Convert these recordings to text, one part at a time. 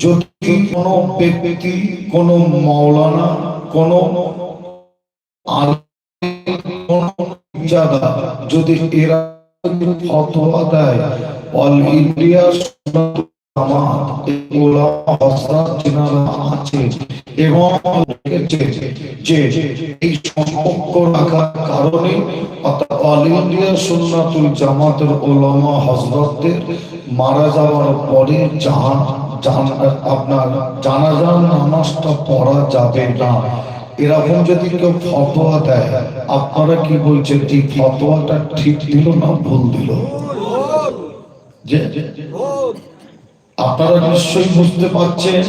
যদি কোনো ব্যক্তি কোনো মাওলানা কোনো যদি এরা ফতোয়া দেয় অল ইন্ডিয়া জামাত ওলামা হযরত যিনারা আছে এবং যে এই সম্পর্ক রাখার কারণে অর্থাৎ অল ইন্ডিয়া সুন্নাতুল জামাতের ওলামা হযরতদের মারা যাওয়ার পরে জাহান আপনার জানাজার নামাজটা পড়া যাবে না। এরকম যদি কেউ ফতোয়া দেয়, আপনারা কি বলছেন এই ফতোয়াটা ঠিক দিল না ভুল দিল? যে আপনারা নিশ্চয়ই বুঝতে পারছেন?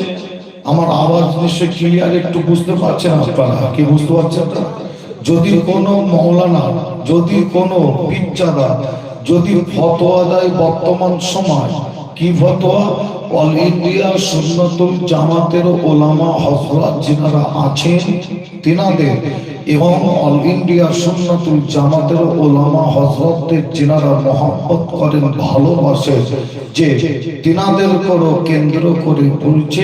আমার আওয়াজ নিশ্চয়ই ক্লিয়ার একটু বুঝতে পারছেন আপনারা? কি বুঝতে পারছেন? যদি কোনো মৌলানা, যদি কোনো পিচ্চাদা যদি ফতোয়া দেয় বর্তমান সময়, কি ফতোয়া? অল ইন্ডিয়া সুন্নতুল জামাতের ওলামা হজরত যিনারা আছেন, তিনাদের এবং অল ইন্ডিয়া সুন্নতুল জামাতের ওলামা হজরতদের যেনারা মহাব্বত করেন, ভালোবাসে যে তিনাদের করো কেন্দ্র করে বলছে,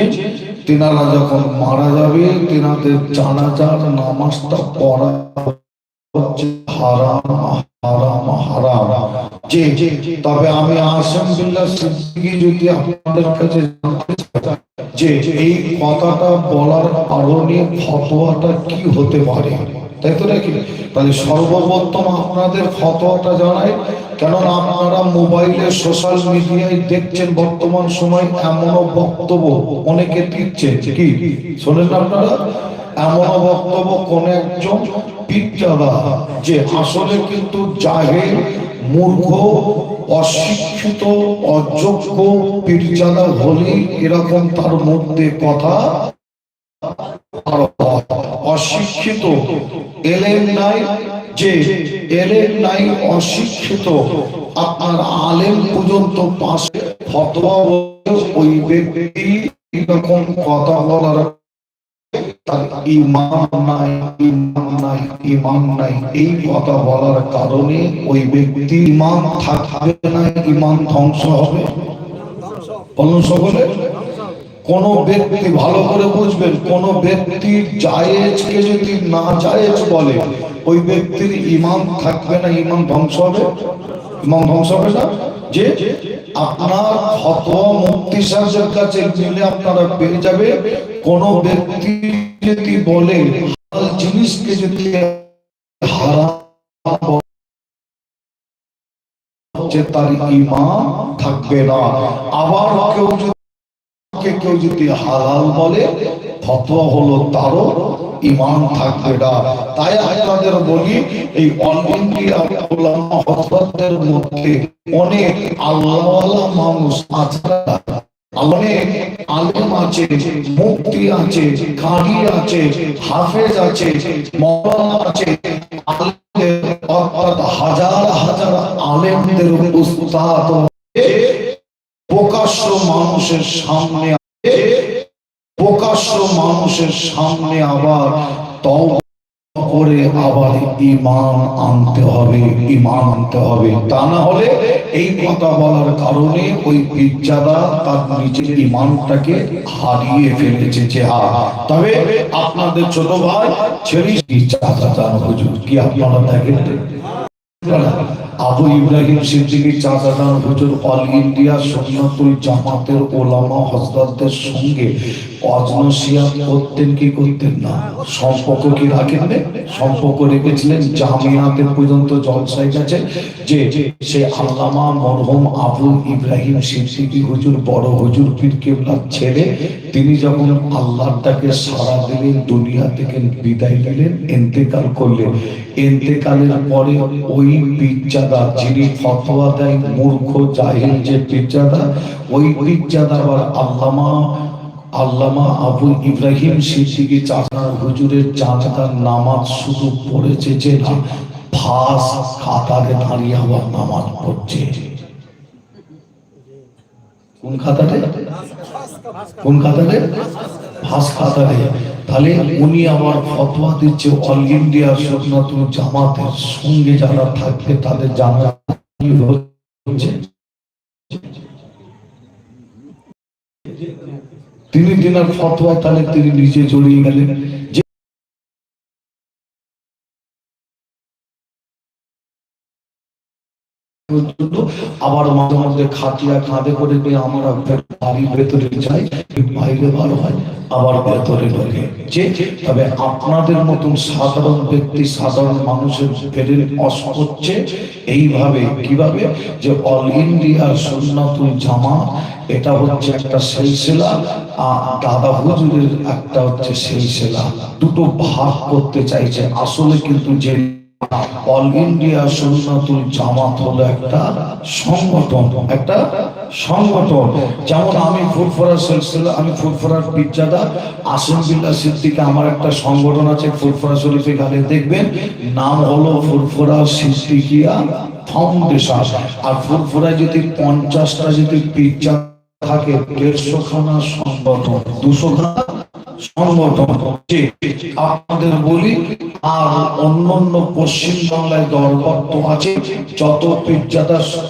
তিনারা যখন মারা যাবে, তিনাদের জানাজার নামাজটা পড়া হারাম হারাম হারাম যে তবে আমি সিদ্দিকী যদি আপনাদের কাছে জানতে যে এই কথাটা বলার কারণে ফতোয়াটা কি হতে পারে তাই তো নাকি তাহলে সর্বপ্রথম আপনাদের ফতোয়াটা জানাই কেননা আপনারা মোবাইলে সোশ্যাল মিডিয়ায় দেখছেন বর্তমান সময় এমনও বক্তব্য অনেকে দিচ্ছে কি শোনেন আপনারা এমন বক্তব্য কোন একজন পিজ্জাদা যে আসলে কিন্তু জাহের, মূর্খ, অশিক্ষিত, অযোগ্য পীরজাদা হলেই এরকম তার মধ্যে কথা অশিক্ষিত, এলেন নাই যে এলেন নাই অশিক্ষিত, আপনার আলেম পর্যন্ত পাশে ফতোয়া ওই ব্যক্তি এরকম কথা বলার কোন ব্যক্তি ভালো করে বুঝবেন, কোন ব্যক্তি জায়েজকে যদি না জায়েজ বলে, ওই ব্যক্তির ইমান থাকবে না, ইমান ধ্বংস হবে? ইমান ধ্বংস হবে না? যে আপনার ফতোয়া মুক্তি সাহেবের কাছে গেলে আপনারা পেয়ে যাবে। কোন ব্যক্তি যদি বলে জিনিসকে যদি হারাম বলে, তার ইমান থাকবে না। আবার কেউ যদি কেউ যদি হালাল বলে ফতোয়া হলো তারও ইমান থাকবে না। তাই আপনাদের বলি, এই অল ইন্ডিয়া মধ্যে অনেক আল্লাহওয়ালা মানুষ আছে। অনেক আলেম আছে মুক্তি আছে আছে, হাফেজ আছে আছে। হাজার হাজার আলেমদের প্রকাশ্য মানুষের সামনে প্রকাশ্য মানুষের সামনে আবার করে আবার ইমান আনতে হবে ইমান আনতে হবে। তা না হলে এই কথা বলার কারণে ওই পিজ্জাদা তার নিজের ইমানটাকে হারিয়ে ফেলেছে যে তবে আপনাদের ছোট ভাই ছেলে হুজুর। কি আপনারা দেখেন? আবু ইব্রাহিম সিদ্দিকী চাচাদান হুজুর অল ইন্ডিয়া সুন্নাতুল জামাতের ওলামা হজরতদের সঙ্গে ছেলে। তিনি যখন আল্লাহর ডাকে সারা দিলেন, দুনিয়া থেকে বিদায় নিলেন ইন্তেকাল করলেন। ইন্তেকালের পরে ওই পিজ্জাদা যিনি ফতোয়া দেয়, মূর্খ, জাহিল যে পিজ্জাদা ওই পিজ্জাদা আবার আল্লামা আল্লামা আবু ইব্রাহিম সিদ্দিকী চাচা হুজুরের চাচার নামাজ শুধু পড়েছে যে ফাঁস খাতারে দাঁড়িয়ে আবার নামাজ পড়ছে। তাহলে উনি আমার দিচ্ছে, অল জামাতের সঙ্গে যারা থাকবে তাদের জানা তিনি দিনার ফতোয়া তাহলে তিনি নিজে জড়িয়ে গেলেন। আবার মাঝে মধ্যে খাটিয়া করে নিয়ে আমরা বাড়ির ভেতরে যাই বাইরে বার হয়, আবার ভেতরে ঢোকে। যে, তবে আপনাদের মতন সাধারণ ব্যক্তি, সাধারণ মানুষের ফেরেন অস করছে এইভাবে। কীভাবে? যে অল ইন্ডিয়া সুন্নাতুল জামা এটা হচ্ছে একটা সিলসিলা, আর দাদা হুজুরের একটা হচ্ছে সিলসিলা। দুটো ভাগ করতে চাইছে। আসলে কিন্তু যে সংগঠন ফুরফুরা আমার একটা সংগঠন আছে ফুরফুরা শরীফে গেলে দেখবেন, নাম হলো ফুরফুরা সিদ্দিকিয়া ফাউন্ডেশন। আর ফুরফুরায় যদি পঞ্চাশটা যদি পিজ্জা থাকে দেড়শো খানা সংগঠন দুশো খানা সংগঠন আপনাদের বলি, আর অন্যান্য আছে, যত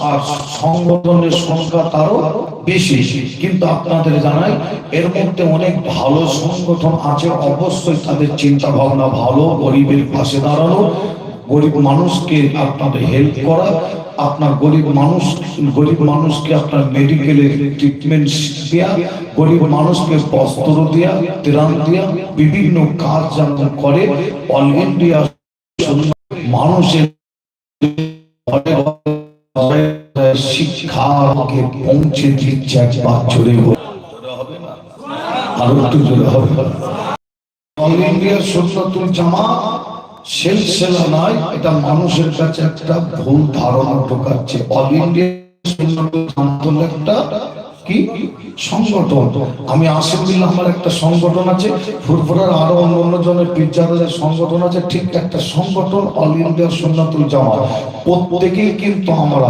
আর সংগঠনের সংখ্যা তারও বেশি। কিন্তু আপনাদের জানাই, এর মধ্যে অনেক ভালো সংগঠন আছে, অবশ্যই তাদের চিন্তা ভাবনা ভালো, গরিবের পাশে দাঁড়ানো, গরিব মানুষকে আপনাদের হেল্প করা আপনার গরিব মানুষ, গরিব মানুষকে আপনার মেডিকেলের ট্রিটমেন্ট দেওয়া গরিব মানুষকে বস্ত্র দেওয়া ত্রাণ দেওয়া বিভিন্ন কাজ যেমন করে অল ইন্ডিয়া মানুষের শিক্ষাকে পৌঁছে দিচ্ছে একবার জোরে আরও একটু জোরে হবে। অল ইন্ডিয়া জামাত সিলসিলা নয় এটা মানুষের কাছে একটা ভুল ধারণা ঢোকাচ্ছে। অল ইন্ডিয়া একটা আমি আমার একটা সংগঠন আছে, ফুরফুরার আরও অন্য অন্য জনের পিজ্জাদের সংগঠন আছে, ঠিক একটা সংগঠন অল ইন্ডিয়া সুন্নাতুল জামাত প্রত্যেকেই কিন্তু আমরা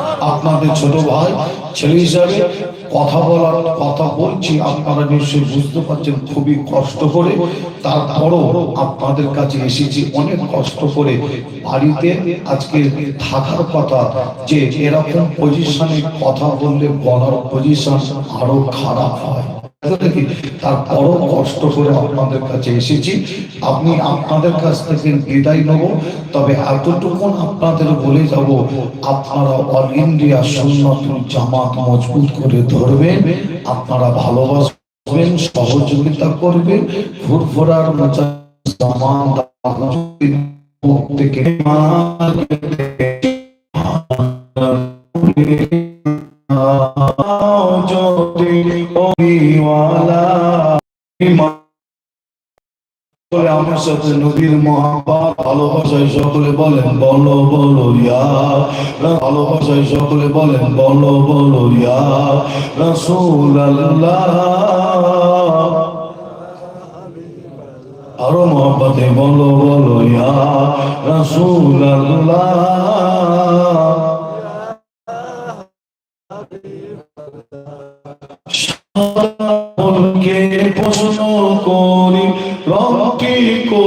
আপনাদের ছোট ভাই, ছেলে হিসাবে কথা বলার, কথা বলছি আপনারা নিশ্চয়ই বুঝতে পারছেন, খুবই কষ্ট করে। তারপরও আপনাদের কাছে এসেছি, অনেক কষ্ট করে বাড়িতে আজকে থাকার কথা যে এরকম পজিশনে কথা বললে বলার পজিশন আরও খারাপ হয়। দেখি, তারপরও কষ্ট করে আপনাদের কাছে এসেছি। আমি আপনাদের কাছ থেকে বিদায় নেব। তবে এতটুকুন আপনাদের বলে যাব আপনারা অল ইন্ডিয়া সুন্নতুল জামাত মজবুত করে ধরবেন আপনারা ভালোবাসবেন সহযোগিতা করবেন ফুরফুরার মজা জামান থেকে আমার সাথে নবীর মহাপাত ভালোবাসায় সকলে বলেন, বলো বলো ভালোবাসায় সকলে বলেন, বলো বলো রাসূল আরও মহাপাতে বলো বলো রাসূল আল্লাহ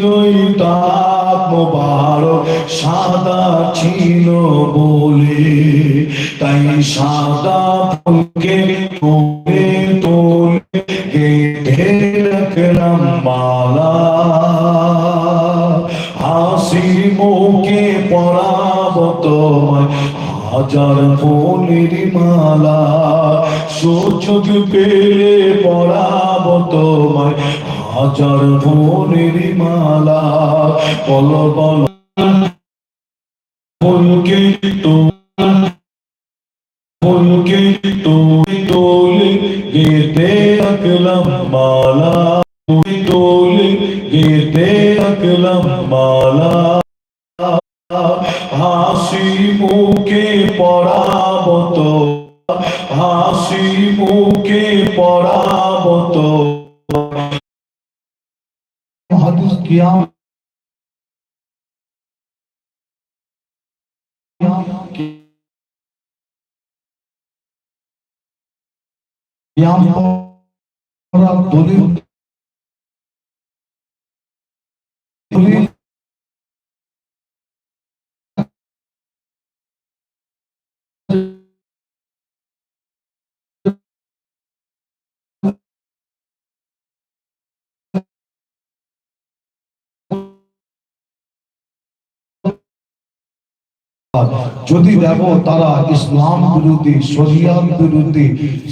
নবীজিরই তাপ মোবারক, সাদা ছিল বলে। তাই সাদা ফুলকে তোলে তোলে রাখলাম মালা। হাসি মুখে পড়াব তোমায়, হাজার ফুলের মালা। সুযোগ পেলে পড়াব তোমায় হাজার ফুলের মালা, বলো বলো। মুলকে তোমার মুলকে তুমি তোলে গেতে রাখলাম মালা। তুমি তোলে গেতে রাখলাম মালা। হাসি মুখে পড়াবত হাসি মুখে পড়াবত হাদিস কিয়াম যদি দেখো তারা ইসলাম বিরোধী শরিয়াত বিরোধী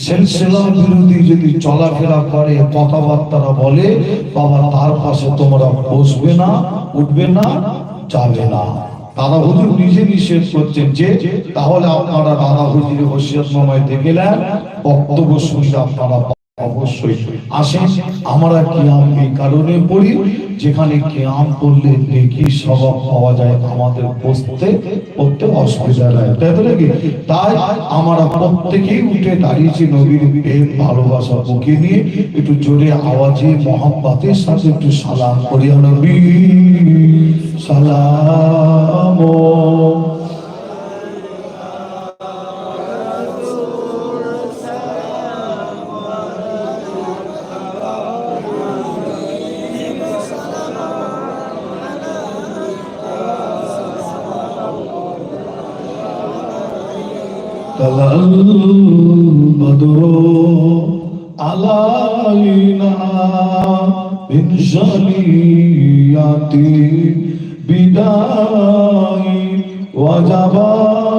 সিলসিলা বিরোধী যদি চলাফেরা করে কথাবার্তা বলে, বাবা তার পাশে তোমরা বসবে না, উঠবে না, যাবে না। দাদা হুজুর নিজে নিষেধ করছেন যে, তাহলে আপনারা দাদা হুজুরের হোসিয়াত নামায় দেখলেন বক্তব্য শুনলে আপনারা অবশ্যই আসেন। আমরা কিয়াম এই কারণে পড়ি, যেখানে কিয়াম করলে নেকি স্বভাব পাওয়া যায় আমাদের বসতে, পড়তে অসুবিধা নাই। তাই তো নাকি? তাই আমরা প্রত্যেকেই উঠে দাঁড়িয়েছি নবীর প্রেম ভালোবাসা বুকে নিয়ে। একটু জোরে আওয়াজে মোহাম্মতের সাথে একটু সালাম করি। নবী, সালাম طلع البدر علينا من شنيات بداي وجب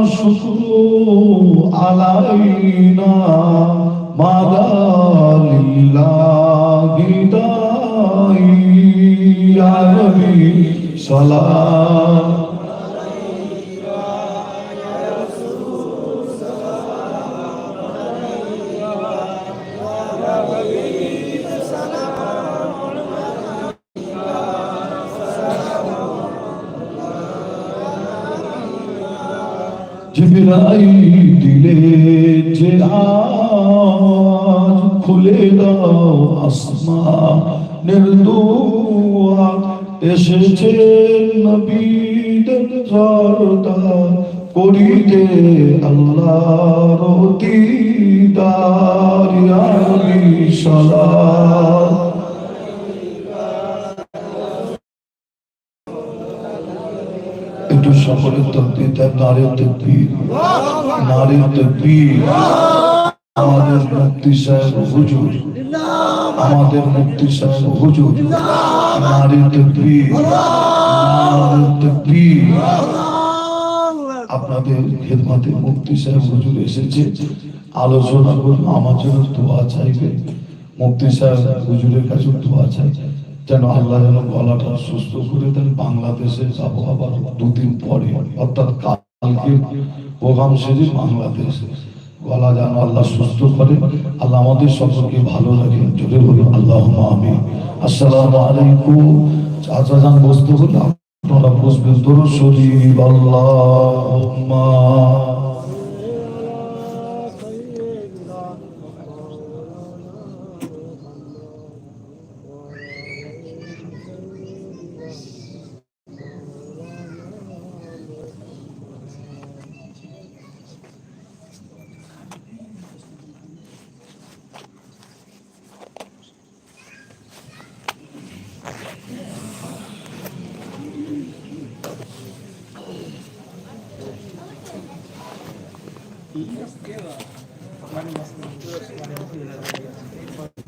الشكر علينا مدى لله داعي يا نبي صلاه দিলে যে আজ খুলে দাও আসমানের দুয়ার এসেছে নবীদের সরদার করিতে আল্লাহর দিদার ইয়া সকলের তকবীর দেন নারী তকবীর নারী তকবীর আমাদের মুক্তি সাহেব হুজুর আমাদের মুক্তি সাহেব হুজুর নারী তকবীর নারী তকবীর আপনাদের খেদমাতে মুক্তি সাহেব হুজুর এসেছে। আলোচনা করুন, আমার জন্য দোয়া চাইবে মুক্তি সাহেব হুজুরের কাছে দোয়া চাই যেন আল্লাহ যেন গলাটা সুস্থ করে দেন, বাংলাদেশে যাব আবার দুদিন পরে। অর্থাৎ কালকে প্রোগ্রাম সেজে বাংলাদেশে। গলা যেন আল্লাহ সুস্থ করে, আল্লাহ আমাদের সকলকে ভালো লাগে জোরে বলুন আল্লাহ আমি আসসালামু আলাইকুম। চাচা যান বসতে হলে আপনারা বসবেন, দরুদ শরীফ, আল্লাহুম্মা।